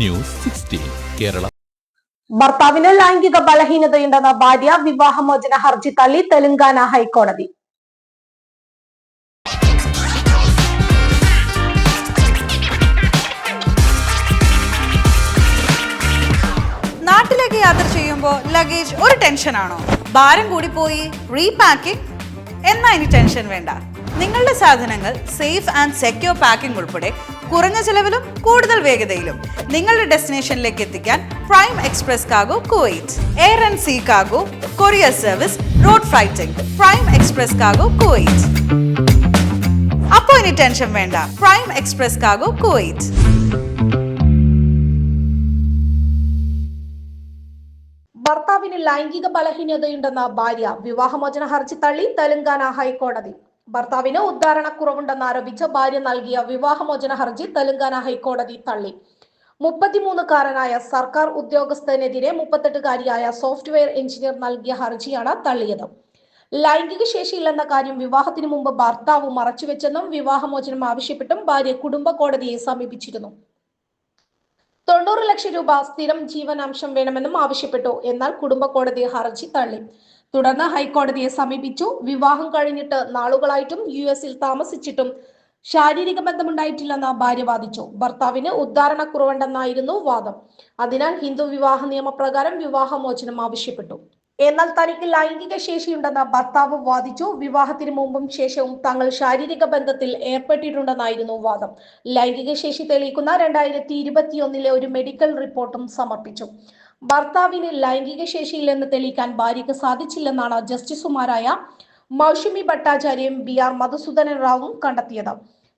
News sixteen Kerala. ഭർത്താവിന് ലൈംഗിക ബലഹീനതയുണ്ടെന്ന ഭാര്യ വിവാഹമോചന ഹർജി തള്ളി തെലങ്കാന ഹൈക്കോടതി. നാട്ടിലേക്ക് യാത്ര ചെയ്യുമ്പോൾ ലഗേജ് ഒരു ടെൻഷനാണോ ഭാരം കൂടി പോയി റീപാക്കിംഗ് എന്നാ ഇനി ടെൻഷൻ വേണ്ട. നിങ്ങളുടെ സാധനങ്ങൾ സേഫ് ആൻഡ് സെക്യൂർ പാക്കിംഗ് ഉൾപ്പെടെ കുറഞ്ഞ ചെലവിലും കൂടുതൽ വേഗതയിലും നിങ്ങളുടെ ഡെസ്റ്റിനേഷനിലേക്ക് എത്തിക്കാൻ prime express കാഗോ Kuwait air and see കാഗോ courier service road ഫ്ലൈറ്റിംഗ് prime express കാഗോ Kuwait. അപ്പോൾ ഇനി ടെൻഷൻ വേണ്ട പ്രൈം എക്സ്പ്രസ് കാഗോ കുവൈറ്റ്. ഭർത്താവിന് ലൈംഗിക ബലഹീനതയുണ്ടെന്ന ഭാര്യ വിവാഹമോചന ഹർജി തള്ളി തെലങ്കാന ഹൈക്കോടതി. ഭർത്താവിന് ഉദ്ധാരണക്കുറവുണ്ടെന്ന് ആരോപിച്ച് ഭാര്യ നൽകിയ വിവാഹമോചന ഹർജി തെലങ്കാന ഹൈക്കോടതി തള്ളി. മുപ്പത്തിമൂന്നുകാരനായ സർക്കാർ ഉദ്യോഗസ്ഥനെതിരെ മുപ്പത്തെട്ടുകാരിയായ സോഫ്റ്റ്വെയർ എഞ്ചിനീയർ നൽകിയ ഹർജിയാണ് തള്ളിയത്. ലൈംഗിക ശേഷിയില്ലെന്ന കാര്യം വിവാഹത്തിന് മുമ്പ് ഭർത്താവ് മറച്ചുവെച്ചെന്നും വിവാഹമോചനം ആവശ്യപ്പെട്ടും ഭാര്യ കുടുംബ കോടതിയെ സമീപിച്ചിരുന്നു. തൊണ്ണൂറ് ലക്ഷം രൂപ സ്ഥിരം ജീവനാംശം വേണമെന്നും ആവശ്യപ്പെട്ടു. എന്നാൽ കുടുംബ കോടതി ഹർജി തള്ളി. തുടർന്ന് ഹൈക്കോടതിയെ സമീപിച്ചു. വിവാഹം കഴിഞ്ഞിട്ട് നാളുകളായിട്ടും യു എസിൽ താമസിച്ചിട്ടും ശാരീരിക ബന്ധമുണ്ടായിട്ടില്ലെന്ന് ഭാര്യ വാദിച്ചു. ഭർത്താവിന് ഉദ്ധാരണക്കുറവുണ്ടെന്നായിരുന്നു വാദം. അതിനാൽ ഹിന്ദു വിവാഹ നിയമപ്രകാരം വിവാഹമോചനം ആവശ്യപ്പെട്ടു. എന്നാൽ തനിക്ക് ലൈംഗിക ശേഷിയുണ്ടെന്ന് ഭർത്താവ് വാദിച്ചു. വിവാഹത്തിന് മുമ്പും ശേഷവും തങ്ങൾ ശാരീരിക ബന്ധത്തിൽ ഏർപ്പെട്ടിട്ടുണ്ടെന്നായിരുന്നു വാദം. ലൈംഗിക ശേഷി തെളിയിക്കുന്ന രണ്ടായിരത്തി ഇരുപത്തിയൊന്നിലെ ഒരു മെഡിക്കൽ റിപ്പോർട്ടും സമർപ്പിച്ചു. ഭർത്താവിന് ലൈംഗിക ശേഷിയില്ലെന്ന് തെളിയിക്കാൻ ഭാര്യയ്ക്ക് സാധിച്ചില്ലെന്നാണ് ജസ്റ്റിസുമാരായ മൗഷമി ഭട്ടാചാര്യയും ബി ആർ മധുസൂദനൻ റാവും കണ്ടെത്തിയത്.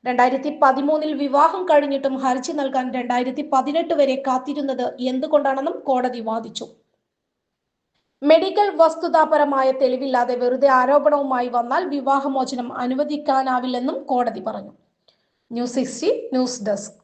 രണ്ടായിരത്തി പതിമൂന്നിൽ വിവാഹം കഴിഞ്ഞിട്ടും ഹർജി നൽകാൻ രണ്ടായിരത്തി പതിനെട്ട് വരെ കാത്തിരുന്നത് എന്തുകൊണ്ടാണെന്നും കോടതി വാദിച്ചു. മെഡിക്കൽ വസ്തുതാപരമായ തെളിവില്ലാതെ വെറുതെ ആരോപണവുമായി വന്നാൽ വിവാഹമോചനം അനുവദിക്കാനാവില്ലെന്നും കോടതി പറഞ്ഞു. News sixty news desk.